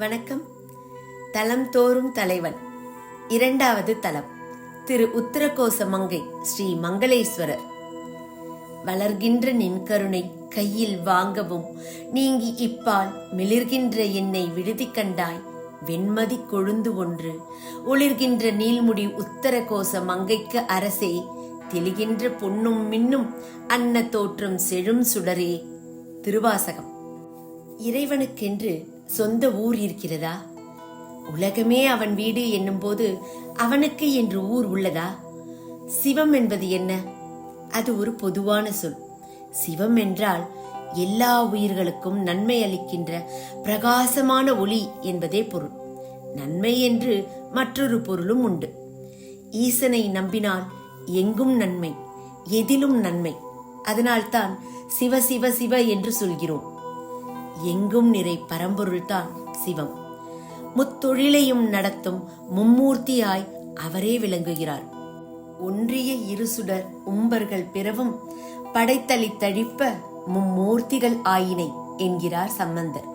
வணக்கம். தலம் தோறும் தலைவன். இரண்டாவது தலம். திரு உத்தரகோச மங்கை ஸ்ரீ மங்களேஸ்வரர். வளர்கின்ற நின் கருணை கையில் வாங்கவும் நீங்கி இப்பால் மிளிர்கின்ற என்னை விடுதி கண்டாய். வெண்மதி கொழுந்து ஒன்று. ஒளிர்கின்ற நீள்முடி உத்தரகோச மங்கைக்கு அரசே தெளிகின்ற பொன்னும் மின்னும் அன்ன தோற்றம் செழும் சுடரே. திருவாசகம். இறைவனுக்கென்று சொந்த ஊர் இருக்கிறதா? உலகமே அவன் வீடு என்னும்போது அவனுக்கு என்று ஊர் உள்ளதா? சிவம் என்பது என்ன? அது ஒரு பொதுவான சொல். சிவம் என்றால் எல்லா உயிர்களுக்கும் நன்மை அளிக்கின்ற பிரகாசமான ஒளி என்பதே பொருள். நன்மை என்று மற்றொரு பொருளும் உண்டு. ஈசனை நம்பினால் எங்கும் நன்மை எதிலும் நன்மை. அதனால்தான் சிவ சிவ சிவ என்று சொல்கிறோம். எங்கும் நிறை பரம்பொருள்தான் சிவம். முத்தொழிலையும் நடத்தும் மும்மூர்த்தியாய் அவரே விளங்குகிறார். ஒன்றிய இருசுடர் உம்பர்கள் பிறவும் படைத்தளி தழிப்ப மும்மூர்த்திகள் ஆயினை என்கிறார் சம்பந்தர்.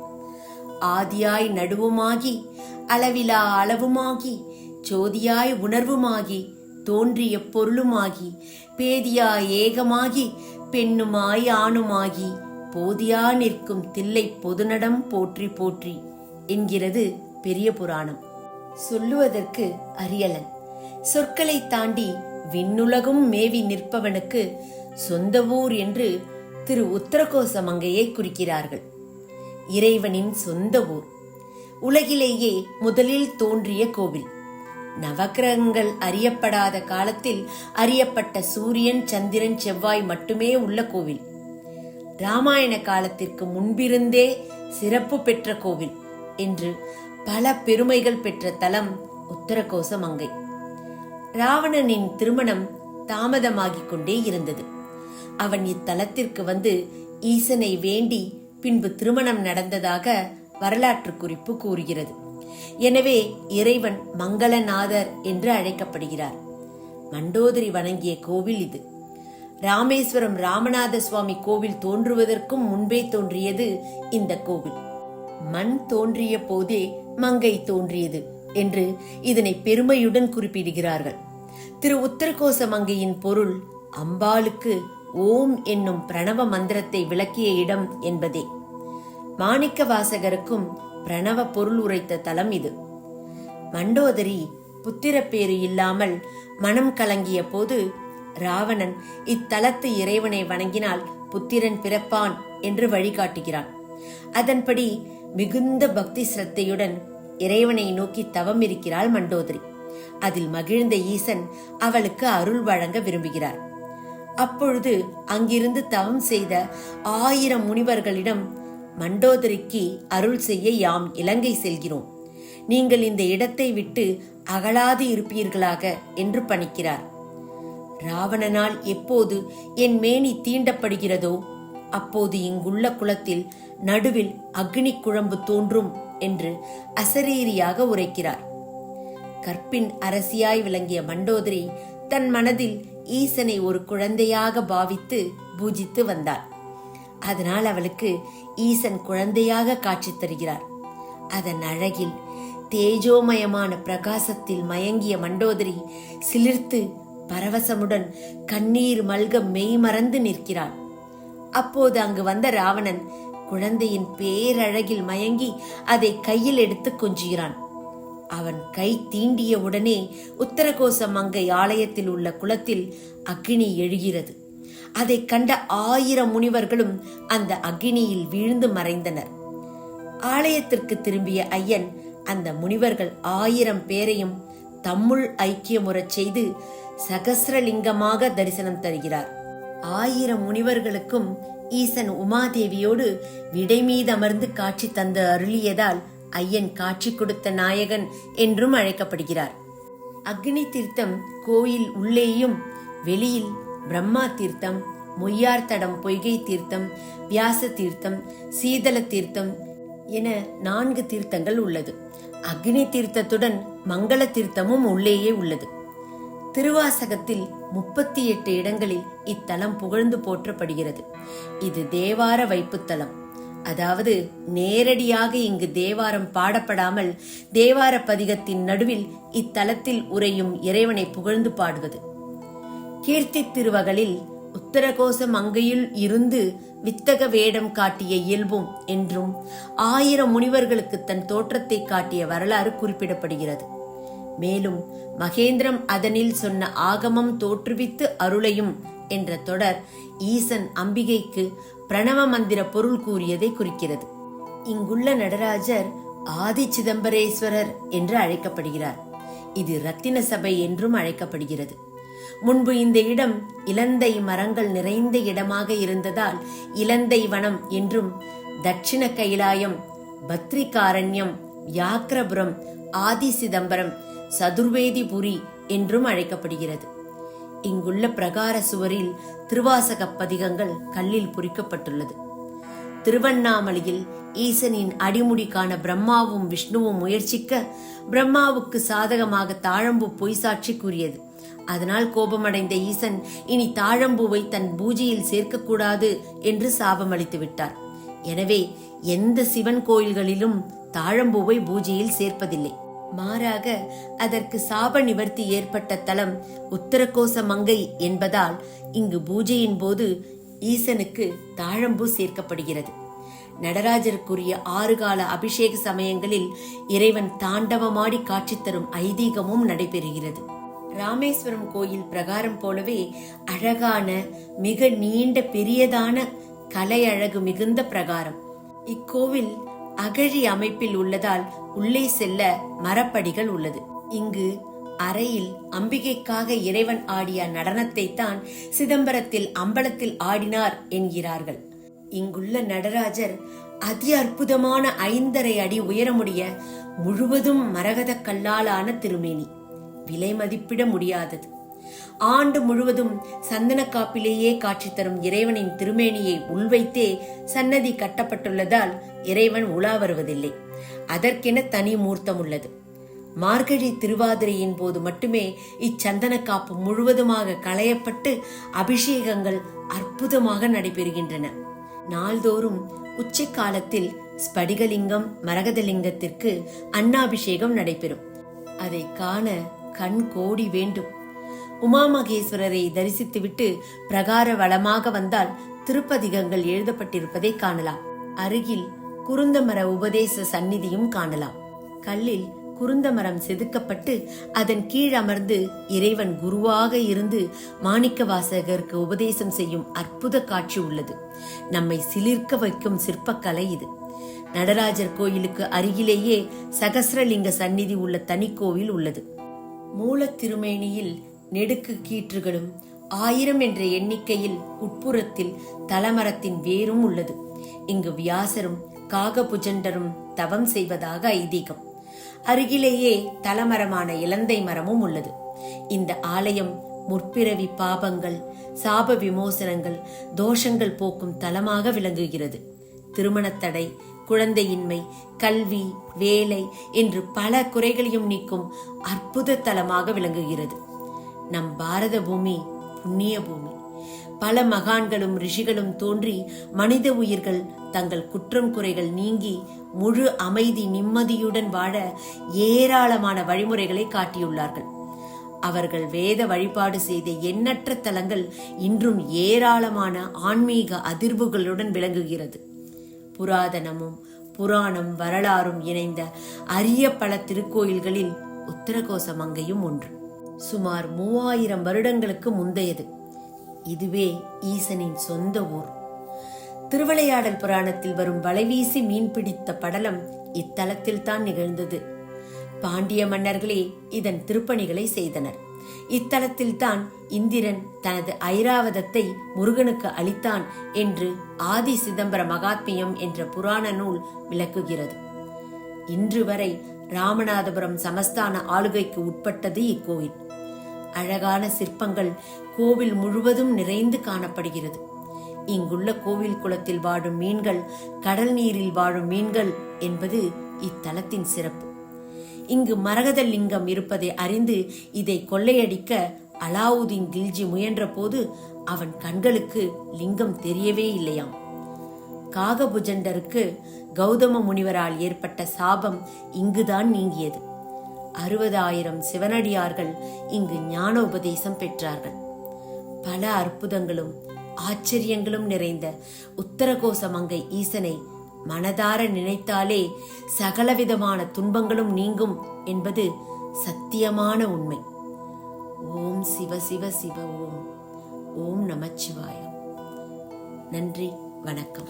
ஆதியாய் நடுவுமாகி அளவிலா அளவுமாகி ஜோதியாய் உணர்வுமாகி தோன்றிய பொருளுமாகி பேதியாய் ஏகமாகி பெண்ணுமாய் ஆணுமாகி போதியா நிற்கும் தில்லை பொதுநடம் போற்றி போற்றி என்கிறது பெரிய புராணம். சொல்லுவதற்கு அரியலன். சொற்களை தாண்டி விண்ணுலகும் மேவி நிற்பவனுக்கு சொந்த ஊர் என்று திரு உத்தரகோச மங்கையை குறிக்கிறார்கள். இறைவனின் சொந்த ஊர். உலகிலேயே முதலில் தோன்றிய கோவில். நவக்கிரகங்கள் அறியப்படாத காலத்தில் அறியப்பட்ட சூரியன் சந்திரன் செவ்வாய் மட்டுமே உள்ள கோவில். ராமாயண காலத்திற்கு முன்பிருந்தே சிறப்பு பெற்ற கோவில் என்று பல பெருமைகள் பெற்ற தலம் உத்தரகோச மங்கை. ராவணனின் திருமணம் தாமதமாகிக் கொண்டே இருந்தது. அவன் இத்தலத்திற்கு வந்து ஈசனை வேண்டி பின்பு திருமணம் நடந்ததாக வரலாற்று குறிப்பு கூறுகிறது. எனவே இறைவன் மங்களநாதர் என்று அழைக்கப்படுகிறார். மண்டோதரி வணங்கிய கோவில் இது. ராமேஸ்வரம் ராமநாத சுவாமி கோவில் தோன்றுவதற்கும் முன்பே தோன்றியது இந்த கோவில். மண் தோன்றிய போதே மங்கை தோன்றியது என்று இதனை பெருமையுடன் குறிப்பிடுகிறார்கள். திரு உத்தரகோச மங்கையின் பொருள் அம்பாளுக்கு ஓம் என்னும் பிரணவ மந்திரத்தை விளக்கிய இடம் என்பதே. மாணிக்க வாசகருக்கும் பிரணவ பொருள் உரைத்த தலம் இது. மண்டோதரி புத்திரப்பேறு இல்லாமல் மனம் கலங்கிய போது ராவணன் இத்தலத்து இறைவனை வணங்கினால் புத்திரன் பிறப்பான் என்று வழிகாட்டுகிறான். அதன்படி மிகுந்த பக்தி சிரத்தையுடன் இறைவனை நோக்கி தவம் இருக்கிறாள் மண்டோதரி. அதில் மகிழ்ந்த ஈசன் அவளுக்கு அருள் வழங்க விரும்புகிறார். அப்பொழுது அங்கிருந்து தவம் செய்த ஆயிரம் முனிவர்களிடம் மண்டோதரிக்கு அருள் செய்ய யாம் இலங்கை செல்கிறோம். நீங்கள் இந்த இடத்தை விட்டு அகலாது இருப்பீர்களாக என்று பணிக்கிறார். ராவணனால் எப்போது என் மேனி தீண்டப்படுகிறதோ அப்போது இங்குள்ள குளத்தில் நடுவில் அக்னி குழம்பு தோன்றும் என்று அசரீரியாக உரைக்கிறார். கற்பின் அரசியாய் விளங்கிய மண்டோதரி தன் மனதில் ஈசனை ஒரு குழந்தையாக பாவித்து பூஜித்து வந்தாள். அதனால் அவளுக்கு ஈசன் குழந்தையாக காட்சி தருகிறார். அதன் அழகில் தேஜோமயமான பிரகாசத்தில் மயங்கிய மண்டோதரி சிலிர்த்து பரவசமுடன் கண்ணீர் மல்க மெய் மறந்து நிற்கிறாள். அப்போது அங்கு வந்த ராவணன் குழந்தையின் பேரழகில் மயங்கி அதை கையில் எடுத்து கொஞ்சுகிறான். அவன் கை தீண்டிய உடனே உத்தரகோச மங்கை ஆலயத்தில் உள்ள குளத்தில் அக்னி எழுகிறது. அதை கண்ட ஆயிரம் முனிவர்களும் அந்த அக்னியில் வீழ்ந்து மறைந்தனர். ஆலயத்திற்கு திரும்பிய ஐயன் அந்த முனிவர்கள் ஆயிரம் பேரையும் தம்முள் ஐக்கியமுறச் செய்து சகசிரலிங்கமாக தரிசனம் தருகிறார். ஆயிரம் முனிவர்களுக்கும் ஈசன் உமாதேவியோடு விடை மீது அமர்ந்து காட்சி தந்து அருளியதால் ஐயன் காட்சி கொடுத்த நாயகன் என்றும் அழைக்கப்படுகிறார். அக்னி தீர்த்தம் கோயில் உள்ளேயும் வெளியில் பிரம்மா தீர்த்தம் மொய்யார் தடம் பொய்கை தீர்த்தம் வியாச தீர்த்தம் சீதள தீர்த்தம் என நான்கு தீர்த்தங்கள் உள்ளது. அக்னி தீர்த்தத்துடன் மங்கள தீர்த்தமும் உள்ளேயே உள்ளது. திருவாசகத்தில் முப்பத்தி எட்டு இடங்களில் இத்தலம் புகழ்ந்து போற்றப்படுகிறது. இது தேவார வைப்புத்தலம். அதாவது நேரடியாக இங்கு தேவாரம் பாடப்படாமல் தேவார பதிகத்தின் நடுவில் இத்தலத்தில் உரையும் இறைவனை புகழ்ந்து பாடுவது. கீர்த்தி திருவகளில் உத்தரகோச மங்கையில் இருந்து வித்தக வேடம் காட்டிய இயல்பும் என்றும் ஆயிரம் முனிவர்களுக்கு தன் தோற்றத்தை காட்டிய வரலாறு குறிப்பிடப்படுகிறது. மேலும் மகேந்திரம் அதனில் சொன்ன ஆகமம் தோற்றுவித்து அருளையும் என்ற தொடர் ஈசன் அம்பிகைக்கு பிரணவ மந்திர பொருள் கூறியதை குறிக்கிறது. இங்குள்ள நடராஜர் ஆதி சிதம்பரேஸ்வரர் என்று அழைக்கப்படுகிறார். இது ரத்தின சபை என்றும் அழைக்கப்படுகிறது. முன்பு இந்த இடம் இலந்தை மரங்கள் நிறைந்த இடமாக இருந்ததால் இலந்தை வனம் என்றும் தட்சிண கைலாயம் பத்ரிகாரண்யம் யாக்ரபுரம் ஆதி சிதம்பரம் சதுர்வேதிபுரி என்றும் அழைக்கப்படுகிறது. இங்குள்ள பிரகார சுவரில் திருவாசக பதிகங்கள் கல்லில் பொறிக்கப்பட்டுள்ளது. திருவண்ணாமலையில் ஈசனின் அடிமுடி காண பிரம்மாவும் விஷ்ணுவும் முயற்சிக்க பிரம்மாவுக்கு சாதகமாக தாழம்பு பொய் சாட்சி கூறியது. அதனால் கோபமடைந்த ஈசன் இனி தாழம்பூவை தன் பூஜையில் சேர்க்கக்கூடாது என்று சாபம் அளித்து விட்டார். எனவே எந்த சிவன் கோயில்களிலும் தாழம்பூவை பூஜையில் சேர்ப்பதில்லை. மாறாக அதற்கு சாப நிவர்த்தி ஏற்பட்ட தலம் உத்தரகோச மங்கை என்பதால் இங்கு பூஜையின் போது ஈசனுக்கு தாழம்பூ சேர்க்கப்படுகிறது. நடராஜருக்குரிய ஆறு கால அபிஷேக சமயங்களில் இறைவன் தாண்டவமாடி காட்சி தரும் ஐதீகமும் நடைபெறுகிறது. ராமேஸ்வரம் கோயில் பிரகாரம் போலவே அழகான மிக நீண்ட பெரியதான கலை அழகு மிகுந்த பிரகாரம். இக்கோவில் அகழி அமைப்பில் உள்ளதால் உள்ளே செல்ல மரப்படிகள் உள்ளது. இங்கு அறையில் அம்பிகைக்காக இறைவன் ஆடிய நடனத்தை தான் சிதம்பரத்தில் அம்பலத்தில் ஆடினார் என்கிறார்கள். இங்குள்ள நடராஜர் அதி அற்புதமான ஐந்தரை அடி உயரமுடைய முழுவதும் மரகத கல்லாலான திருமேனி. விலை மதிப்பிட முடியாதது. ஆண்டு முழுவதும் சந்தனக்காப்பிலேயே காட்சி தரும் இறைவனின் திருமேனியை உள்வைத்தே சன்னதி கட்டப்பட்டுள்ளதால் இறைவன் உலா வருவதில்லை. அதற்கென தனி மூர்த்தம் உள்ளது. மார்கழி திருவாதிரையின் போது மட்டுமே இச்சந்தன காப்பு முழுவதுமாக களையப்பட்டு அபிஷேகங்கள் அற்புதமாக நடைபெறுகின்றன. நாள்தோறும் உச்சி காலத்தில் ஸ்படிகலிங்கம் மரகதலிங்கத்திற்கு அன்னாபிஷேகம் நடைபெறும். அதை காண கண் கோடி வேண்டும். உமாமகேஸ்வரரை தரிசித்துவிட்டு பிரகார வளமாக வந்தால் திருப்பதிகங்கள் எழுதப்பட்டிருப்பதை காணலாம். அருகில் குருந்தமர உபதேச சந்நிதியும் காணலாம். கல்லில் குருந்தமரம் செதுக்கப்பட்டு அதன் கீழ் அமர்ந்து இறைவன் குருவாக இருந்து மாணிக்க வாசகருக்கு உபதேசம் செய்யும் அற்புத காட்சி உள்ளது. நம்மை சிலிர்க்க வைக்கும் சிற்பக்கலை இது. நடராஜர் கோயிலுக்கு அருகிலேயே சகசரலிங்க சந்நிதி உள்ள தனி கோவில் உள்ளது. மூல திருமேனியில் நெடுக்கு கீற்றுகளும் ஆயிரம் என்ற எண்ணிக்கையில் உட்புறத்தில் தலமரத்தின் வேரும் உள்ளது. இங்கு வியாசரும் காகபுஜண்டரும் தவம் செய்வதாக ஐதீகம். அருகிலேயே தலமரமான இலந்தை மரமும் உள்ளது. இந்த ஆலயம் முற்பிறவி பாபங்கள் சாப விமோசனங்கள் தோஷங்கள் போக்கும் தலமாக விளங்குகிறது. திருமணத்தடை குழந்தையின்மை கல்வி வேலை என்று பல குறைகளையும் நீக்கும் அற்புத தலமாக விளங்குகிறது. நம் பாரத பூமி புண்ணிய பூமி. பல மகான்களும் ரிஷிகளும் தோன்றி மனித உயிர்கள் தங்கள் குற்றம் குறைகள் நீங்கி முழு அமைதி நிம்மதியுடன் வாழ ஏராளமான வழிமுறைகளை காட்டியுள்ளார்கள். அவர்கள் வேத வழிபாடு செய்த எண்ணற்ற தலங்கள் இன்றும் ஏராளமான ஆன்மீக அதிர்வுகளுடன் விளங்குகிறது. புராதனமும் புராணம் வரலாறும் இணைந்த அரிய பல திருக்கோயில்களில் உத்தரகோச மங்கையும் ஒன்று. சுமார் மூவாயிரம் வருடங்களுக்கு முந்தையது. இதுவே ஈசனின் சொந்த ஊர். திருவிளையாடல் புராணத்தில் வரும் வலைவீசி மீன் பிடித்த படலம் இத்தலத்தில் தான் நிகழ்ந்தது. பாண்டிய மன்னர்களே இதன் திருப்பணிகளை செய்தனர். இத்தலத்தில் தான் இந்திரன் தனது ஐராவதத்தை முருகனுக்கு அளித்தான் என்று ஆதி சிதம்பர மகாத்மியம் என்ற புராண நூல் விளக்குகிறது. இன்று வரை ராமநாதபுரம் சமஸ்தான ஆளுகைக்கு உட்பட்டது இக்கோயில் அழகான சிற்பங்கள் கோவில் முழுவதும் நிறைந்து காணப்படுகிறது. இங்குள்ள கோவில் குளத்தில் வாழும் மீன்கள் கடல் நீரில் வாழும் மீன்கள் என்பது இத்தலத்தின் சிறப்பு. இங்கு மரகத லிங்கம் இருப்பதை அறிந்து இதை கொள்ளையடிக்க அலாவுதீன் கில்ஜி முயன்றபோது அவன் கண்களுக்கு லிங்கம் தெரியவே இல்லையாம். காகபுஜண்டருக்கு கௌதம முனிவரால் ஏற்பட்ட சாபம் இங்குதான் நீங்கியது. அறுபதாயிரம் சிவனடியார்கள் இங்கு ஞான உபதேசம் பெற்றார்கள். பல அற்புதங்களும் ஆச்சரியங்களும் நிறைந்த உத்தரகோச மங்கை ஈசனை மனதார நினைத்தாலே சகலவிதமான துன்பங்களும் நீங்கும் என்பது சத்தியமான உண்மை. ஓம் சிவ சிவ சிவ ஓம். ஓம் நமச்சிவாயம். நன்றி வணக்கம்.